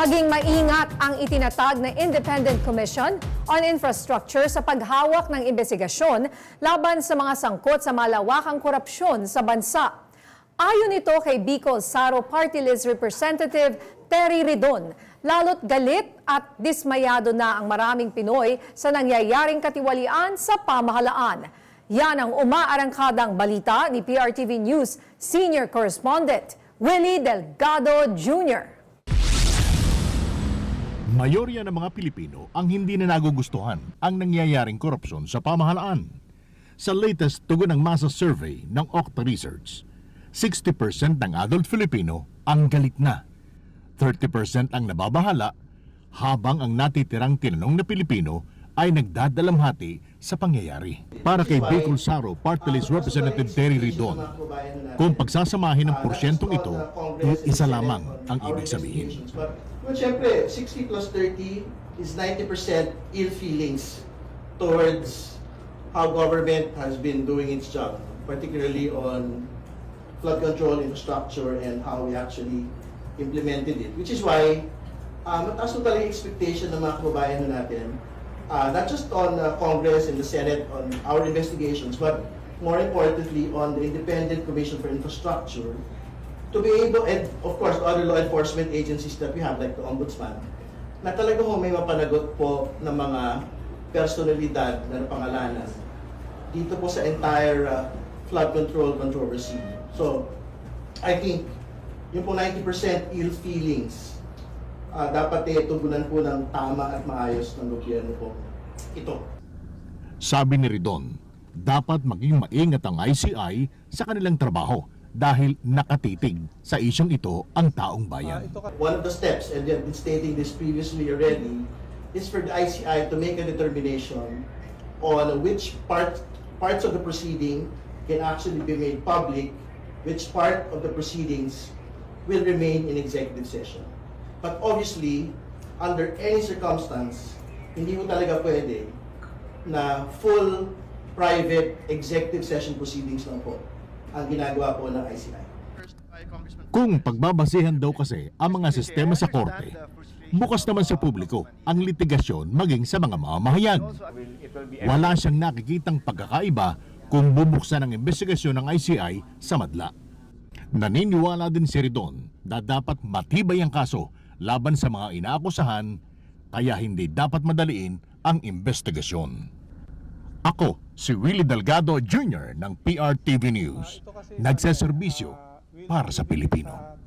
Maging maingat ang itinatag na Independent Commission on Infrastructure sa paghawak ng investigasyon laban sa mga sangkot sa malawakang korupsyon sa bansa. Ayon ito kay Bicol Saro Party List Representative Terry Ridon, lalot galit at dismayado na ang maraming Pinoy sa nangyayaring katiwalian sa pamahalaan. Yan ang umaarangkadang balita ni PRTV News Senior Correspondent Willie Delgado Jr. Mayorya ng mga Pilipino ang hindi na nagugustuhan ang nangyayaring korupsyon sa pamahalaan. Sa latest tugon ng masa survey ng Okta Research, 60% ng adult Filipino ang galit na. 30% ang nababahala habang ang natitirang tinanong na Pilipino ay nagdadalamhati sa pangyayari. Para kay Bicol Saro, Party List Representative Terry Ridon, kung pagsasamahin ng porsyentong ito, isa lamang ang ibig sabihin. Well, syempre, 60 plus 30 is 90% ill feelings towards how government has been doing its job, particularly on flood control infrastructure and how we actually implemented it. Which is why, uh, mataas na talaga expectation ng mga kababayan natin, uh, not just on uh, Congress and the Senate on our investigations, but more importantly on the Independent Commission for Infrastructure to be able, and of course, other law enforcement agencies that we have, like the Ombudsman, na talaga ho may mapanagot po ng mga personalidad na napangalanan dito po sa entire uh, flood control controversy. So, I think, yung po 90% ill feelings, uh, dapat eh, tugunan po ng tama at maayos ng gobyerno po. Ito. Sabi ni Ridon, dapat maging maingat ang ICI sa kanilang trabaho dahil nakatitig sa isyong ito ang taong bayan. One of the steps, and we have been stating this previously already, is for the ICI to make a determination on which part, parts of the proceeding can actually be made public, which part of the proceedings will remain in executive session. But obviously, under any circumstance, hindi mo talaga pwede na full private executive session proceedings lang po ang ginagawa po ng ICI. Kung pagbabasihan daw kasi ang mga sistema sa korte, bukas naman sa publiko ang litigasyon maging sa mga mamamahayan. Wala siyang nakikitang pagkakaiba kung bubuksan ang investigasyon ng ICI sa madla. Naniniwala din si Ridon na dapat matibay ang kaso laban sa mga inaakusahan kaya hindi dapat madaliin ang investigasyon. Ako, si Willie Delgado Jr. ng PRTV News. Nagseserbisyo para sa Pilipino.